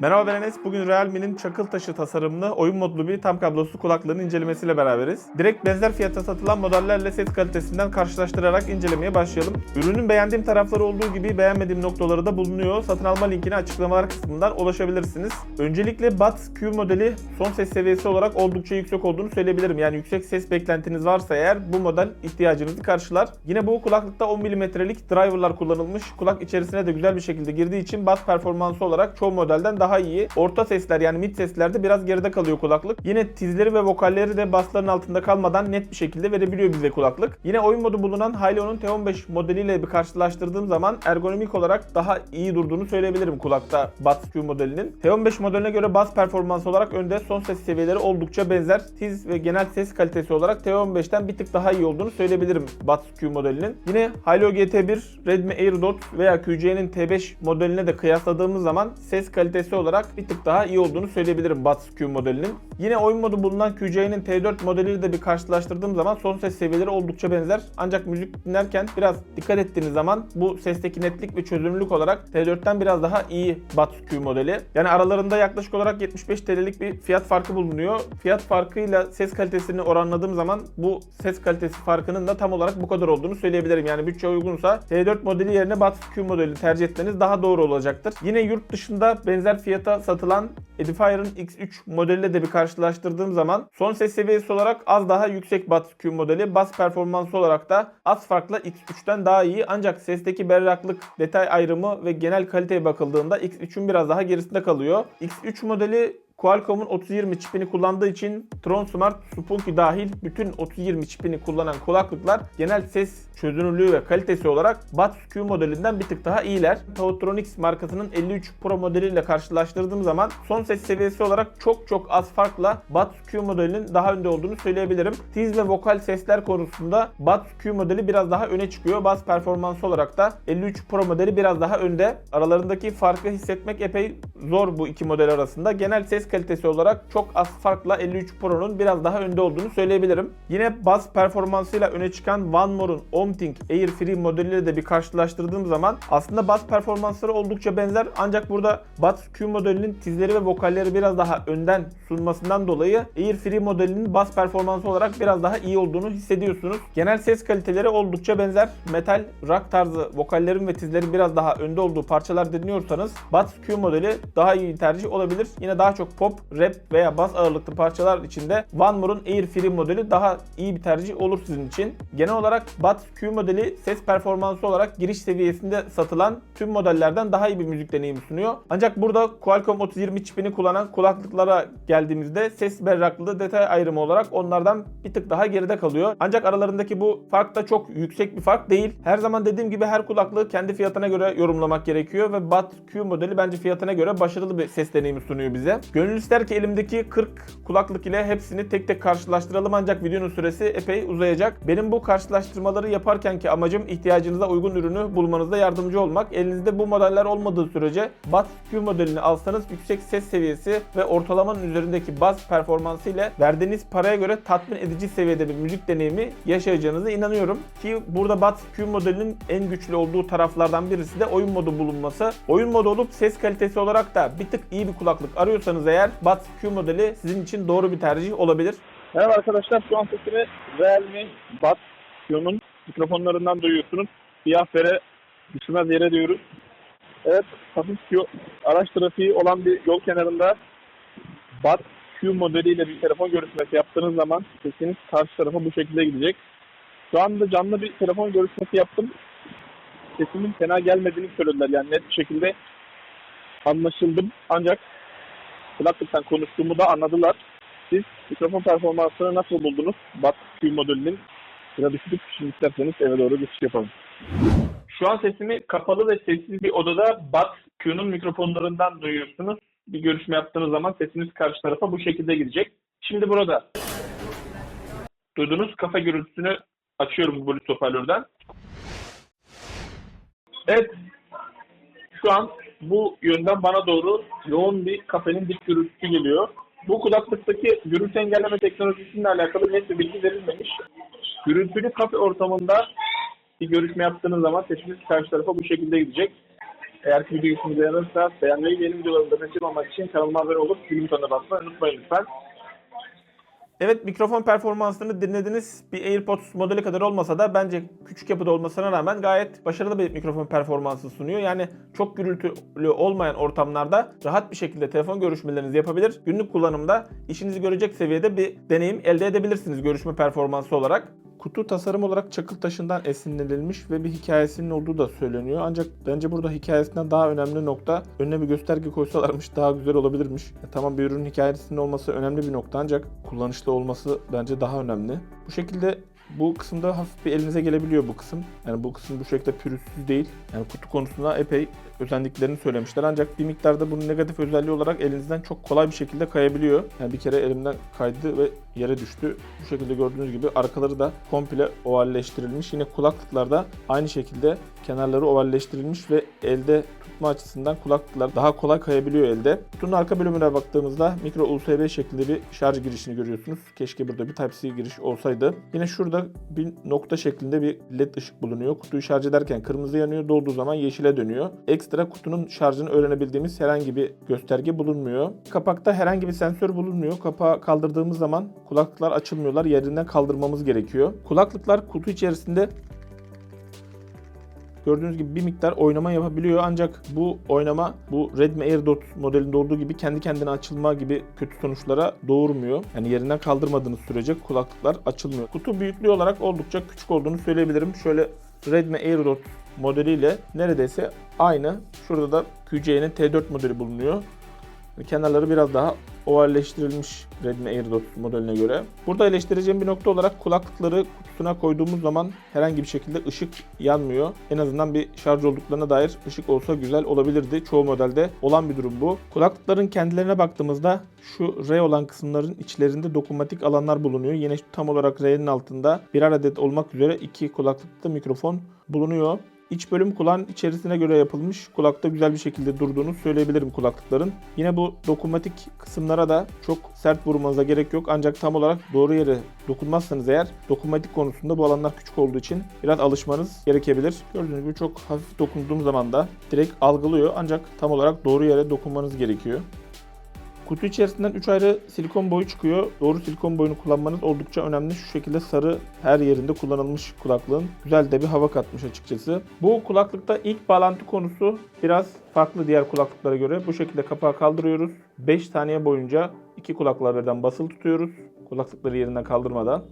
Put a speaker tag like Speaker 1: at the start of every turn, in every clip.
Speaker 1: Merhaba ben Enes. Bugün Realme'nin çakıl taşı tasarımlı oyun modlu bir tam kablosuz kulaklığın incelemesiyle beraberiz. Direkt benzer fiyata satılan modellerle ses kalitesinden karşılaştırarak incelemeye başlayalım. Ürünün beğendiğim tarafları olduğu gibi beğenmediğim noktaları da bulunuyor. Satın alma linkine açıklamalar kısmından ulaşabilirsiniz. Öncelikle Buds Q modeli son ses seviyesi olarak oldukça yüksek olduğunu söyleyebilirim. Yani yüksek ses beklentiniz varsa eğer bu model ihtiyacınızı karşılar. Yine bu kulaklıkta 10 mm'lik driverlar kullanılmış. Kulak içerisine de güzel bir şekilde girdiği için bas performansı olarak çoğu modelden daha iyi. Orta sesler yani mid seslerde biraz geride kalıyor kulaklık. Yine tizleri ve vokalleri de basların altında kalmadan net bir şekilde verebiliyor bize kulaklık. Yine oyun modu bulunan Hylion'un T15 modeliyle bir karşılaştırdığım zaman ergonomik olarak daha iyi durduğunu söyleyebilirim kulakta Buds Q modelinin. T15 modeline göre bas performansı olarak önde son ses seviyeleri oldukça benzer. Tiz ve genel ses kalitesi olarak T15'ten bir tık daha iyi olduğunu söyleyebilirim Buds Q modelinin. Yine Hilo GT1, Redmi AirDot veya QC'nin T5 modeline de kıyasladığımız zaman ses kalitesi olarak bir tık daha iyi olduğunu söyleyebilirim Buds Q modelinin. Yine oyun modu bulunan QC'nin T4 modeliyle de bir karşılaştırdığım zaman son ses seviyeleri oldukça benzer. Ancak müzik dinlerken biraz dikkat ettiğiniz zaman bu sesteki netlik ve çözünürlük olarak T4'ten biraz daha iyi Buds Q modeli. Yani aralarında yaklaşık olarak 75 TL'lik bir fiyat farkı bulunuyor. Fiyat farkıyla ses kalitesini oranladığım zaman bu ses kalitesi farkının da tam olarak bu kadar olduğunu söyleyebilirim. Yani bütçe uygunsa T4 modeli yerine Buds Q modeli tercih etmeniz daha doğru olacaktır. Yine yurt dışında benzer fiyata satılan Edifier'ın X3 modeliyle de bir karşılaştırdığım zaman son ses seviyesi olarak az daha yüksek Buds Q modeli, bas performansı olarak da az farkla X3'ten daha iyi ancak sesteki berraklık, detay ayrımı ve genel kaliteye bakıldığında X3'ün biraz daha gerisinde kalıyor. X3 modeli Qualcomm'un 3020 çipini kullandığı için Tron Smart Spunky dahil bütün 3020 çipini kullanan kulaklıklar genel ses çözünürlüğü ve kalitesi olarak Buds Q modelinden bir tık daha iyiler. Tautronics markasının 53 Pro modeliyle karşılaştırdığım zaman son ses seviyesi olarak çok çok az farkla Buds Q modelinin daha önde olduğunu söyleyebilirim. Tiz ve vokal sesler konusunda Buds Q modeli biraz daha öne çıkıyor. Bas performansı olarak da 53 Pro modeli biraz daha önde. Aralarındaki farkı hissetmek epey zor bu iki model arasında. Genel ses kalitesi olarak çok az farkla 53 Pro'nun biraz daha önde olduğunu söyleyebilirim. Yine bas performansıyla öne çıkan One More'un Omting Air Free modeliyle de bir karşılaştırdığım zaman aslında bas performansları oldukça benzer ancak burada Buds Q modelinin tizleri ve vokalleri biraz daha önden sunmasından dolayı Air Free modelinin bas performansı olarak biraz daha iyi olduğunu hissediyorsunuz. Genel ses kaliteleri oldukça benzer. Metal, rock tarzı vokallerin ve tizlerin biraz daha önde olduğu parçalar dinliyorsanız Buds Q modeli daha iyi tercih olabilir. Yine daha çok pop, rap veya bas ağırlıklı parçalar içinde One More'un Air Free modeli daha iyi bir tercih olur sizin için. Genel olarak Buds Q modeli ses performansı olarak giriş seviyesinde satılan tüm modellerden daha iyi bir müzik deneyimi sunuyor. Ancak burada Qualcomm 3020 çipini kullanan kulaklıklara geldiğimizde ses berraklığı detay ayrımı olarak onlardan bir tık daha geride kalıyor. Ancak aralarındaki bu fark da çok yüksek bir fark değil. Her zaman dediğim gibi her kulaklığı kendi fiyatına göre yorumlamak gerekiyor ve Buds Q modeli bence fiyatına göre başarılı bir ses deneyimi sunuyor bize. Gönül ister ki elimdeki 40 kulaklık ile hepsini tek tek karşılaştıralım ancak videonun süresi epey uzayacak. Benim bu karşılaştırmaları yaparkenki amacım ihtiyacınıza uygun ürünü bulmanızda yardımcı olmak. Elinizde bu modeller olmadığı sürece Buds Q modelini alsanız yüksek ses seviyesi ve ortalamanın üzerindeki bas performansı ile verdiğiniz paraya göre tatmin edici seviyede bir müzik deneyimi yaşayacağınıza inanıyorum. Ki burada Buds Q modelinin en güçlü olduğu taraflardan birisi de oyun modu bulunması. Oyun modu olup ses kalitesi olarak da bir tık iyi bir kulaklık arıyorsanız eğer Buds Q modeli sizin için doğru bir tercih olabilir.
Speaker 2: Merhaba arkadaşlar, şu an sesimi Realme Buds Q'nun mikrofonlarından duyuyorsunuz. Siyah vere düşmez yere diyoruz. Evet, hafif araç trafiği olan bir yol kenarında Buds Q modeliyle bir telefon görüşmesi yaptığınız zaman sesiniz karşı tarafa bu şekilde gidecek. Şu anda canlı bir telefon görüşmesi yaptım. Sesimin fena gelmediğini söylediler. Yani net bir şekilde anlaşıldım. Ancak kulaklıktan konuştuğumu da anladılar. Siz mikrofon performansını nasıl buldunuz? Buds Q modelinin sıra düşürüp şimdi isterseniz eve doğru geçiş yapalım. Şu an sesimi kapalı ve sessiz bir odada Buds Q'nun mikrofonlarından duyuyorsunuz. Bir görüşme yaptığınız zaman sesiniz karşı tarafa bu şekilde gidecek. Şimdi burada duyduğunuz kafa gürültüsünü açıyorum bu Bluetooth hoparlörden. Evet. Şu an bu yönden bana doğru yoğun bir kafenin dip gürültüsü geliyor. Bu kulaklıktaki gürültü engelleme teknolojisiyle alakalı net bir bilgi verilmemiş. Gürültülü kafe ortamında bir görüşme yaptığınız zaman sesiniz karşı tarafa bu şekilde gidecek. Eğer ki video işinize yararsa beğenmeyi ve yeni videolarımda kaçırmamak için kanalıma abone olup film butonuna basmayı unutmayın lütfen.
Speaker 1: Evet mikrofon performansını dinlediniz. Bir AirPods modeli kadar olmasa da bence küçük yapıda olmasına rağmen gayet başarılı bir mikrofon performansı sunuyor. Yani çok gürültülü olmayan ortamlarda rahat bir şekilde telefon görüşmelerinizi yapabilir. Günlük kullanımda işinizi görecek seviyede bir deneyim elde edebilirsiniz görüşme performansı olarak. Kutu tasarım olarak çakıl taşından esinlenilmiş ve bir hikayesinin olduğu da söyleniyor. Ancak bence burada hikayesinden daha önemli nokta önüne bir gösterge koysalarmış daha güzel olabilirmiş. Ya tamam bir ürünün hikayesinin olması önemli bir nokta ancak kullanışlı olması bence daha önemli. Bu şekilde bu kısımda hafif bir elinize gelebiliyor bu kısım. Yani bu kısım bu şekilde pürüzsüz değil. Yani kutu konusunda epey özenliklerini söylemişler. Ancak bir miktarda bunun negatif özelliği olarak elinizden çok kolay bir şekilde kayabiliyor. Yani bir kere elimden kaydı ve yere düştü. Bu şekilde gördüğünüz gibi arkaları da komple ovalleştirilmiş. Yine kulaklıklarda aynı şekilde kenarları ovalleştirilmiş ve elde tutma açısından kulaklıklar daha kolay kayabiliyor elde. Kutunun arka bölümüne baktığımızda micro USB şeklinde bir şarj girişini görüyorsunuz. Keşke burada bir Type-C giriş olsaydı. Yine şurada bir nokta şeklinde bir led ışık bulunuyor. Kutuyu şarj ederken kırmızı yanıyor, dolduğu zaman yeşile dönüyor. Ekstra kutunun şarjını öğrenebildiğimiz herhangi bir gösterge bulunmuyor. Kapakta herhangi bir sensör bulunmuyor. Kapağı kaldırdığımız zaman kulaklıklar açılmıyorlar. Yerinden kaldırmamız gerekiyor. Kulaklıklar kutu içerisinde gördüğünüz gibi bir miktar oynama yapabiliyor ancak bu oynama bu Redmi AirDot modelinde olduğu gibi kendi kendine açılma gibi kötü sonuçlara doğurmuyor. Yani yerinden kaldırmadığınız sürece kulaklıklar açılmıyor. Kutu büyüklüğü olarak oldukça küçük olduğunu söyleyebilirim. Şöyle Redmi AirDot modeliyle neredeyse aynı. Şurada da QC'nin T4 modeli bulunuyor. Kenarları biraz daha ovalleştirilmiş Redmi AirDot modeline göre. Burada eleştireceğim bir nokta olarak kulaklıkları kutusuna koyduğumuz zaman herhangi bir şekilde ışık yanmıyor. En azından bir şarj olduklarına dair ışık olsa güzel olabilirdi. Çoğu modelde olan bir durum bu. Kulaklıkların kendilerine baktığımızda şu R olan kısımların içlerinde dokunmatik alanlar bulunuyor. Yine tam olarak R'nin altında birer adet olmak üzere iki kulaklıkta mikrofon bulunuyor. İç bölüm kulağın içerisine göre yapılmış. Kulakta güzel bir şekilde durduğunu söyleyebilirim kulaklıkların. Yine bu dokunmatik kısımlara da çok sert vurmanıza gerek yok. Ancak tam olarak doğru yere dokunmazsanız eğer dokunmatik konusunda bu alanlar küçük olduğu için biraz alışmanız gerekebilir. Gördüğünüz gibi çok hafif dokunduğum zaman da direkt algılıyor. Ancak tam olarak doğru yere dokunmanız gerekiyor. Kutu içerisinden 3 ayrı silikon boyu çıkıyor. Doğru silikon boyunu kullanmanız oldukça önemli. Şu şekilde sarı her yerinde kullanılmış kulaklığın. Güzel de bir hava katmış açıkçası. Bu kulaklıkta ilk bağlantı konusu biraz farklı diğer kulaklıklara göre. Bu şekilde kapağı kaldırıyoruz. 5 saniye boyunca iki kulaklığa birden basılı tutuyoruz. Kulaklıkları yerinden kaldırmadan.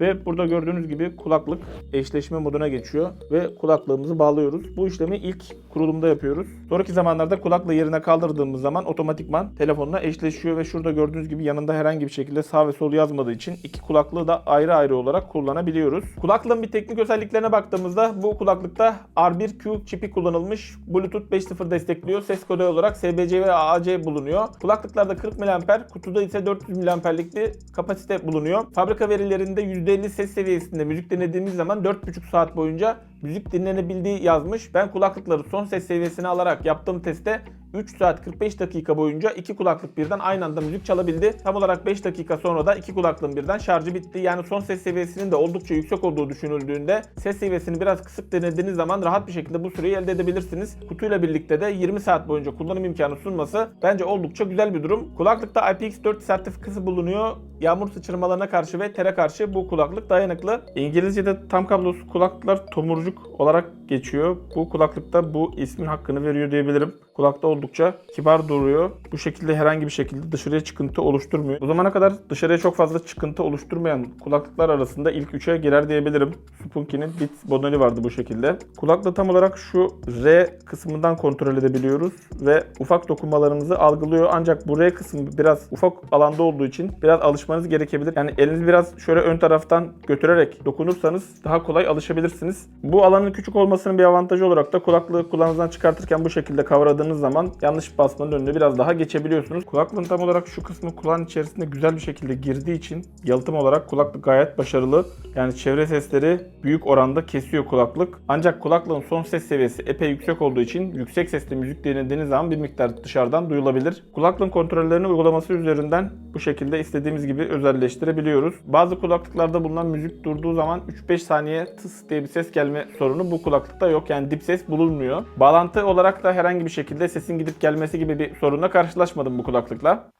Speaker 1: Ve burada gördüğünüz gibi kulaklık eşleşme moduna geçiyor ve kulaklığımızı bağlıyoruz. Bu işlemi ilk kurulumda yapıyoruz. Sonraki zamanlarda kulaklığı yerine kaldırdığımız zaman otomatikman telefonla eşleşiyor ve şurada gördüğünüz gibi yanında herhangi bir şekilde sağ ve sol yazmadığı için iki kulaklığı da ayrı ayrı olarak kullanabiliyoruz. Kulaklığın bir teknik özelliklerine baktığımızda bu kulaklıkta R1Q çipi kullanılmış. Bluetooth 5.0 destekliyor. Ses kodu olarak SBC ve AAC bulunuyor. Kulaklıklarda 40 mAh, kutuda ise 400 mAh'lik bir kapasite bulunuyor. Fabrika verilerinde %50 ses seviyesinde müzik dinlediğimiz zaman 4,5 saat boyunca müzik dinlenebildiği yazmış. Ben kulaklıkları son ses seviyesine alarak yaptığım testte 3 saat 45 dakika boyunca iki kulaklık birden aynı anda müzik çalabildi. Tam olarak 5 dakika sonra da iki kulaklığın birden şarjı bitti. Yani son ses seviyesinin de oldukça yüksek olduğu düşünüldüğünde ses seviyesini biraz kısık denediğiniz zaman rahat bir şekilde bu süreyi elde edebilirsiniz. Kutuyla birlikte de 20 saat boyunca kullanım imkanı sunması bence oldukça güzel bir durum. Kulaklıkta IPX4 sertifikası bulunuyor. Yağmur sıçramalarına karşı ve tere karşı bu kulaklık dayanıklı. İngilizce'de tam kablosuz kulaklıklar tomurcuk olarak geçiyor. Bu kulaklıkta bu ismin hakkını veriyor diyebilirim. Kulakta oldukça kibar duruyor. Bu şekilde herhangi bir şekilde dışarıya çıkıntı oluşturmuyor. Bu zamana kadar dışarıya çok fazla çıkıntı oluşturmayan kulaklıklar arasında ilk 3'e girer diyebilirim. Spunky'nin Beats modeli vardı bu şekilde. Kulaklığı tam olarak şu R kısmından kontrol edebiliyoruz ve ufak dokunmalarımızı algılıyor. Ancak bu R kısmı biraz ufak alanda olduğu için biraz alışmanız gerekebilir. Yani elinizi biraz şöyle ön taraftan götürerek dokunursanız daha kolay alışabilirsiniz. Bu alanın küçük olmasının bir avantajı olarak da kulaklığı kulağınızdan çıkartırken bu şekilde kavradığınız zaman yanlış basmanın önüne biraz daha geçebiliyorsunuz. Kulaklığın tam olarak şu kısmı kulağın içerisinde güzel bir şekilde girdiği için yalıtım olarak kulaklık gayet başarılı. Yani çevre sesleri büyük oranda kesiyor kulaklık. Ancak kulaklığın son ses seviyesi epey yüksek olduğu için yüksek sesle müzik dinlediğiniz zaman bir miktar dışarıdan duyulabilir. Kulaklığın kontrollerini uygulaması üzerinden bu şekilde istediğimiz gibi özelleştirebiliyoruz. Bazı kulaklıklarda bulunan müzik durduğu zaman 3-5 saniye tıs diye bir ses gelme sorunu bu kulaklıkta yok. Yani dip ses bulunmuyor. Bağlantı olarak da herhangi bir şekilde sesin gidip gelmesi gibi bir sorunla karşılaşmadım bu kulaklıkla.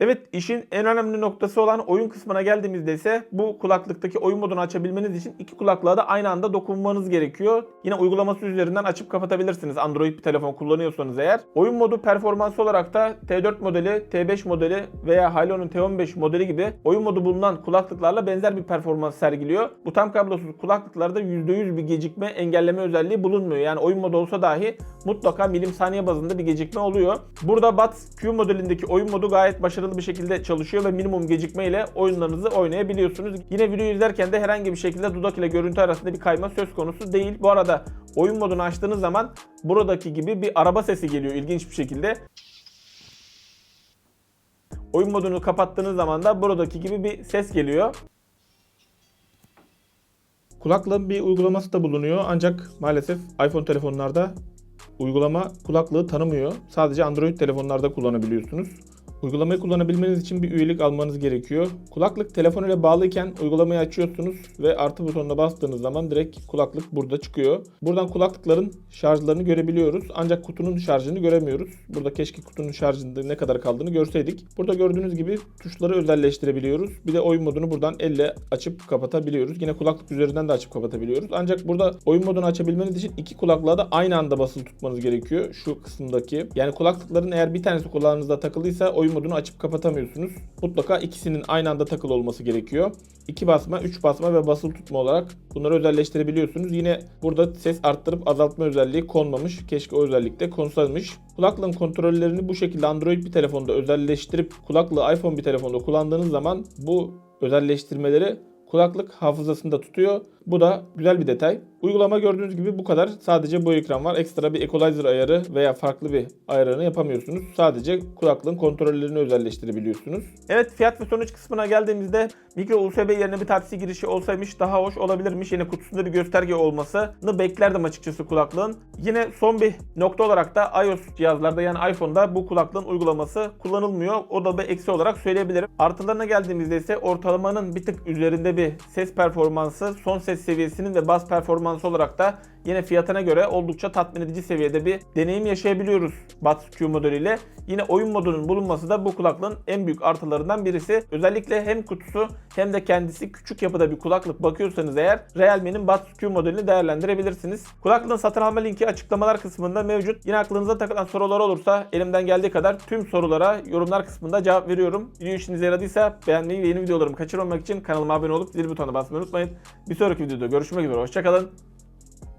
Speaker 1: Evet işin en önemli noktası olan oyun kısmına geldiğimizde ise bu kulaklıktaki oyun modunu açabilmeniz için iki kulaklığa da aynı anda dokunmanız gerekiyor. Yine uygulaması üzerinden açıp kapatabilirsiniz Android bir telefon kullanıyorsanız eğer. Oyun modu performansı olarak da T4 modeli, T5 modeli veya Halo'nun T15 modeli gibi oyun modu bulunan kulaklıklarla benzer bir performans sergiliyor. Bu tam kablosuz kulaklıklarda %100 bir gecikme engelleme özelliği bulunmuyor. Yani oyun modu olsa dahi mutlaka milim saniye bazında bir gecikme oluyor. Burada Buds Q modelindeki oyun modu gayet başarılı bir şekilde çalışıyor ve minimum gecikme ile oyunlarınızı oynayabiliyorsunuz. Yine videoyu izlerken de herhangi bir şekilde dudak ile görüntü arasında bir kayma söz konusu değil. Bu arada oyun modunu açtığınız zaman buradaki gibi bir araba sesi geliyor ilginç bir şekilde. Oyun modunu kapattığınız zaman da buradaki gibi bir ses geliyor. Kulaklığın bir uygulaması da bulunuyor ancak maalesef iPhone telefonlarda uygulama kulaklığı tanımıyor. Sadece Android telefonlarda kullanabiliyorsunuz. Uygulamayı kullanabilmeniz için bir üyelik almanız gerekiyor. Kulaklık telefon ile bağlıyken uygulamayı açıyorsunuz ve artı butonuna bastığınız zaman direkt kulaklık burada çıkıyor. Buradan kulaklıkların şarjlarını görebiliyoruz. Ancak kutunun şarjını göremiyoruz. Burada keşke kutunun şarjında ne kadar kaldığını görseydik. Burada gördüğünüz gibi tuşları özelleştirebiliyoruz. Bir de oyun modunu buradan elle açıp kapatabiliyoruz. Yine kulaklık üzerinden de açıp kapatabiliyoruz. Ancak burada oyun modunu açabilmeniz için iki kulaklığa da aynı anda basılı tutmanız gerekiyor. Şu kısımdaki. Yani kulaklıkların eğer bir tanesi kulağınızda takılıysa oyun modunu açıp kapatamıyorsunuz. Mutlaka ikisinin aynı anda takılı olması gerekiyor. 2 basma, 3 basma ve basılı tutma olarak bunları özelleştirebiliyorsunuz. Yine burada ses arttırıp azaltma özelliği konmamış. Keşke o özellik de konsaymış. Kulaklığın kontrollerini bu şekilde Android bir telefonda özelleştirip kulaklığı iPhone bir telefonda kullandığınız zaman bu özelleştirmeleri kulaklık hafızasında tutuyor. Bu da güzel bir detay. Uygulama gördüğünüz gibi bu kadar. Sadece bu ekran var. Ekstra bir equalizer ayarı veya farklı bir ayarını yapamıyorsunuz. Sadece kulaklığın kontrollerini özelleştirebiliyorsunuz. Evet fiyat ve sonuç kısmına geldiğimizde mikro USB yerine bir Type-C girişi olsaymış daha hoş olabilirmiş. Yine kutusunda bir gösterge olmasını beklerdim açıkçası kulaklığın. Yine son bir nokta olarak da iOS cihazlarda yani iPhone'da bu kulaklığın uygulaması kullanılmıyor. O da bir eksi olarak söyleyebilirim. Artılarına geldiğimizde ise ortalamanın bir tık üzerinde bir ses performansı, son ses seviyesinin ve bas performansı olarak da yine fiyatına göre oldukça tatmin edici seviyede bir deneyim yaşayabiliyoruz Buds Q modeliyle. Yine oyun modunun bulunması da bu kulaklığın en büyük artılarından birisi. Özellikle hem kutusu hem de kendisi küçük yapıda bir kulaklık bakıyorsanız eğer Realme'nin Buds Q modelini değerlendirebilirsiniz. Kulaklığın satın alma linki açıklamalar kısmında mevcut. Yine aklınıza takılan sorular olursa elimden geldiği kadar tüm sorulara yorumlar kısmında cevap veriyorum. Video işinize yaradıysa beğenmeyi ve yeni videolarımı kaçırmamak için kanalıma abone olup zil butonuna basmayı unutmayın. Bir sonraki videoda görüşmek üzere. Hoşçakalın.